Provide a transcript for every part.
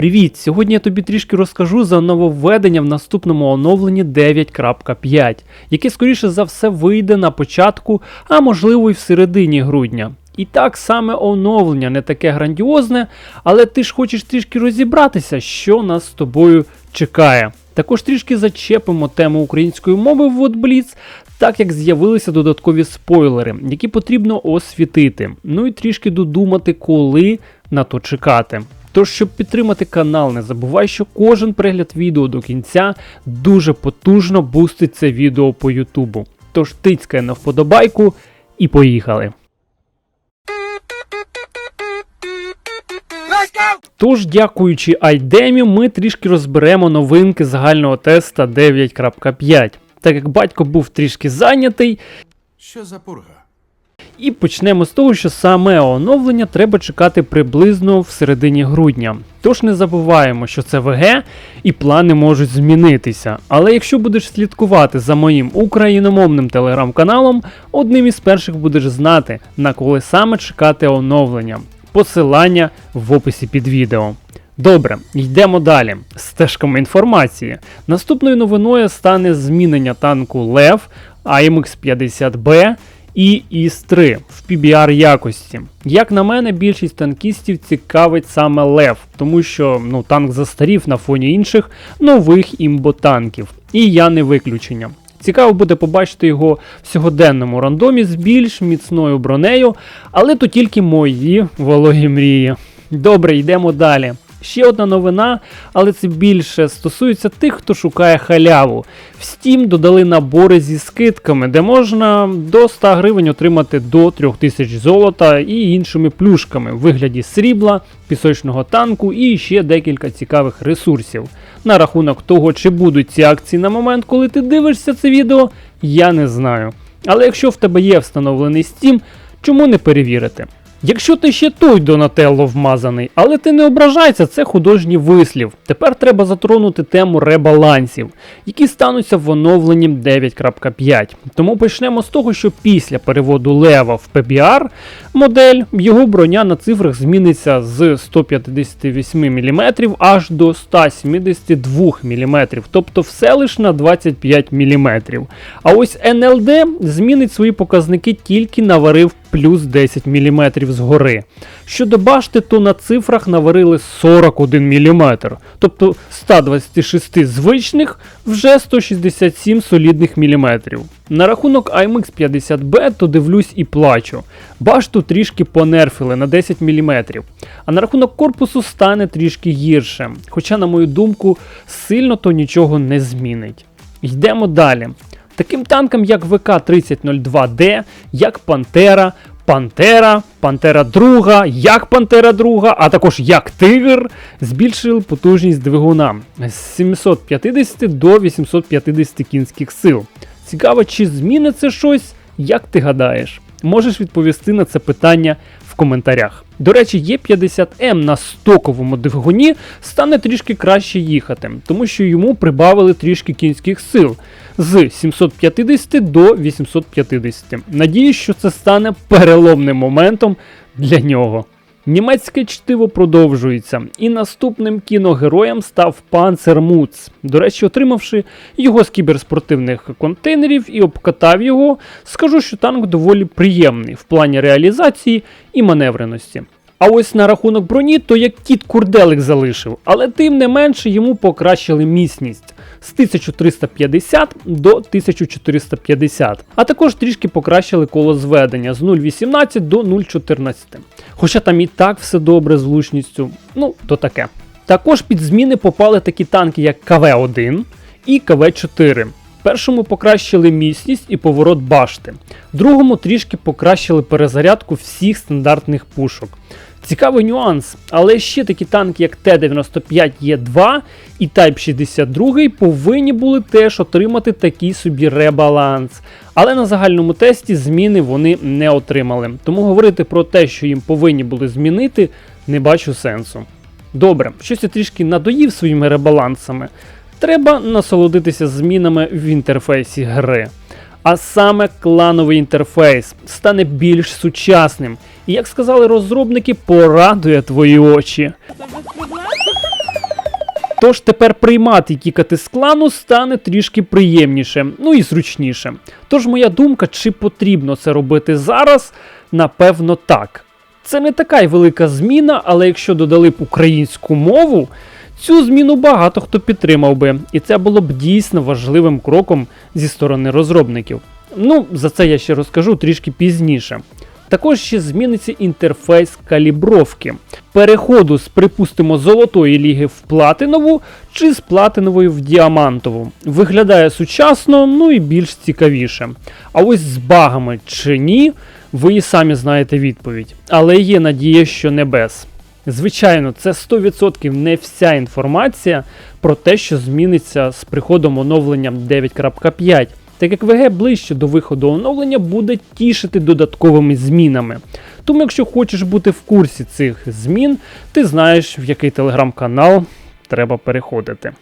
Привіт! Сьогодні я тобі трішки розкажу за нововведення в наступному оновленні 9.5, яке скоріше за все вийде на початку, а можливо й в середині грудня. І так саме оновлення не таке грандіозне, але ти ж хочеш трішки розібратися, що нас з тобою чекає. Також трішки зачепимо тему української мови в WordBlitz, так як з'явилися додаткові спойлери, які потрібно освітити. Ну і трішки додумати, коли на то чекати. Тож, щоб підтримати канал, не забувай, що кожен перегляд відео до кінця дуже потужно бустить це відео по Ютубу. Тож тицькай на вподобайку і поїхали. Тож, дякуючи Айдемі, ми трішки розберемо новинки загального теста 9.5. Так як батько був трішки зайнятий, Що за пурга? І почнемо з того, що саме оновлення треба чекати приблизно в середині грудня. Тож не забуваємо, що це ВГ і плани можуть змінитися. Але якщо будеш слідкувати за моїм україномовним телеграм-каналом, одним із перших будеш знати, на коли саме чекати оновлення. Посилання в описі під відео. Добре, йдемо далі. Стежками інформації. Наступною новиною стане змінення танку Лев AMX 50B і ІС-3 в PBR якості. Як на мене, більшість танкістів цікавить саме Лев, тому що ну, танк застарів на фоні інших нових імботанків. І я не виключення. Цікаво буде побачити його в сьогоденному рандомі з більш міцною бронею, але то тільки мої вологі мрії. Добре, йдемо далі. Ще одна новина, але це більше стосується тих, хто шукає халяву. В Steam додали набори зі скидками, де можна до 100 гривень отримати до 3000 золота і іншими плюшками в вигляді срібла, пісочного танку і ще декілька цікавих ресурсів. На рахунок того, чи будуть ці акції на момент, коли ти дивишся це відео, я не знаю. Але якщо в тебе є встановлений Steam, чому не перевірити? Якщо ти ще той Донателло вмазаний, але ти не ображайся, це художній вислів. Тепер треба затронути тему ребалансів, які стануться в оновленні 9.5. Тому почнемо з того, що після переводу лева в PBR модель, його броня на цифрах зміниться з 158 мм аж до 172 мм, тобто все лише на 25 мм. А ось NLD змінить свої показники тільки наварив плюс 10 мм згори. Щодо башти, то на цифрах наварили 41 мм, тобто 126 звичних вже 167 солідних міліметрів. На рахунок IMX 50B, то дивлюсь і плачу. Башту трішки понерфили на 10 мм. А на рахунок корпусу стане трішки гірше. Хоча, на мою думку, сильно то нічого не змінить. Йдемо далі. Таким танкам, як ВК-3002D, як Пантера, Пантера, Пантера Друга, як Пантера Друга, а також як Тигр, збільшили потужність двигуна з 750 до 850 кінських сил. Цікаво, чи змінить це щось, як ти гадаєш? Можеш відповісти на це питання коментарях. До речі, Є50М на стоковому двигуні стане трішки краще їхати, тому що йому прибавили трішки кінських сил з 750 до 850. Надіюсь, що це стане переломним моментом для нього. Німецьке чтиво продовжується, і наступним кіногероєм став Панцер Муц. До речі, отримавши його з кіберспортивних контейнерів і обкатав його, скажу, що танк доволі приємний в плані реалізації і маневреності. А ось на рахунок броні, то як кіт курделик залишив, але тим не менше йому покращили міцність з 1350 до 1450, а також трішки покращили коло зведення з 0,18 до 0,14. Хоча там і так все добре з влучністю, ну то таке. Також під зміни попали такі танки, як КВ-1 і КВ-4. Першому покращили міцність і поворот башти, другому трішки покращили перезарядку всіх стандартних пушок. Цікавий нюанс, але ще такі танки, як Т-95Е2 і Type 62 повинні були теж отримати такий собі ребаланс. Але на загальному тесті зміни вони не отримали. Тому говорити про те, що їм повинні були змінити, не бачу сенсу. Добре, щось я трішки надоїв своїми ребалансами. Треба насолодитися змінами в інтерфейсі гри. А саме клановий інтерфейс стане більш сучасним. І як сказали розробники, порадує твої очі. Тож тепер приймати і кікати з клану стане трішки приємніше, ну і зручніше. Тож моя думка, чи потрібно це робити зараз, напевно так. Це не така й велика зміна, але якщо додали б українську мову, цю зміну багато хто підтримав би, і це було б дійсно важливим кроком зі сторони розробників. Ну, за це я ще розкажу трішки пізніше. Також ще зміниться інтерфейс калібровки. Переходу з, припустимо, золотої ліги в платинову чи з платинової в діамантову. Виглядає сучасно, ну і більш цікавіше. А ось з багами чи ні, ви і самі знаєте відповідь. Але є надія, що не без. Звичайно, це 100% не вся інформація про те, що зміниться з приходом оновлення 9.5 так як ВГ ближче до виходу оновлення буде тішити додатковими змінами. Тому, якщо хочеш бути в курсі цих змін, ти знаєш, в який телеграм-канал треба переходити.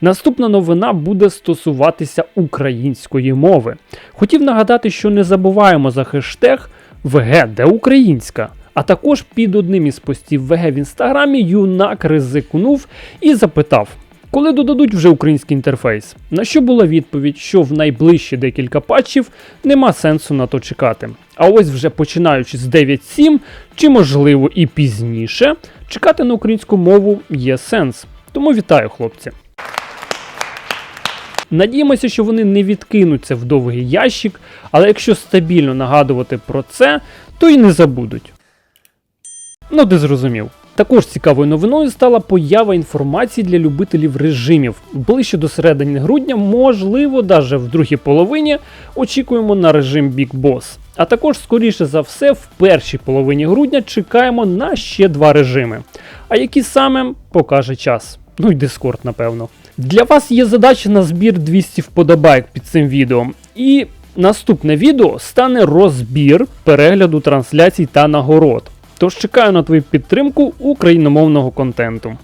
Наступна новина буде стосуватися української мови. Хотів нагадати, що не забуваємо за хештег ВГ, де українська. А також під одним із постів ВГ в інстаграмі юнак ризикнув і запитав, коли додадуть вже український інтерфейс, на що була відповідь, що в найближчі декілька патчів нема сенсу на то чекати. А ось вже починаючи з 9.7, чи можливо і пізніше, чекати на українську мову є сенс. Тому вітаю, хлопці. Надіємося, що вони не відкинуться в довгий ящик, але якщо стабільно нагадувати про це, то й не забудуть. Ну, ти зрозумів. Також цікавою новиною стала поява інформації для любителів режимів. Ближче до середини грудня, можливо, навіть в другій половині очікуємо на режим Big Boss. А також, скоріше за все, в першій половині грудня чекаємо на ще два режими. А які саме покаже час. Ну і Discord, напевно. Для вас є задача на збір 200 вподобайк під цим відео. І наступне відео стане розбір перегляду трансляцій та нагород. Тож чекаю на твою підтримку україномовного контенту.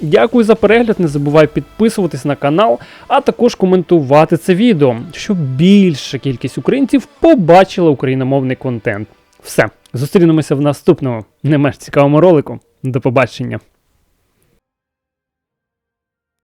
Дякую за перегляд, не забувай підписуватись на канал, а також коментувати це відео, щоб більша кількість українців побачила україномовний контент. Все, зустрінемося в наступному не менш цікавому ролику. До побачення!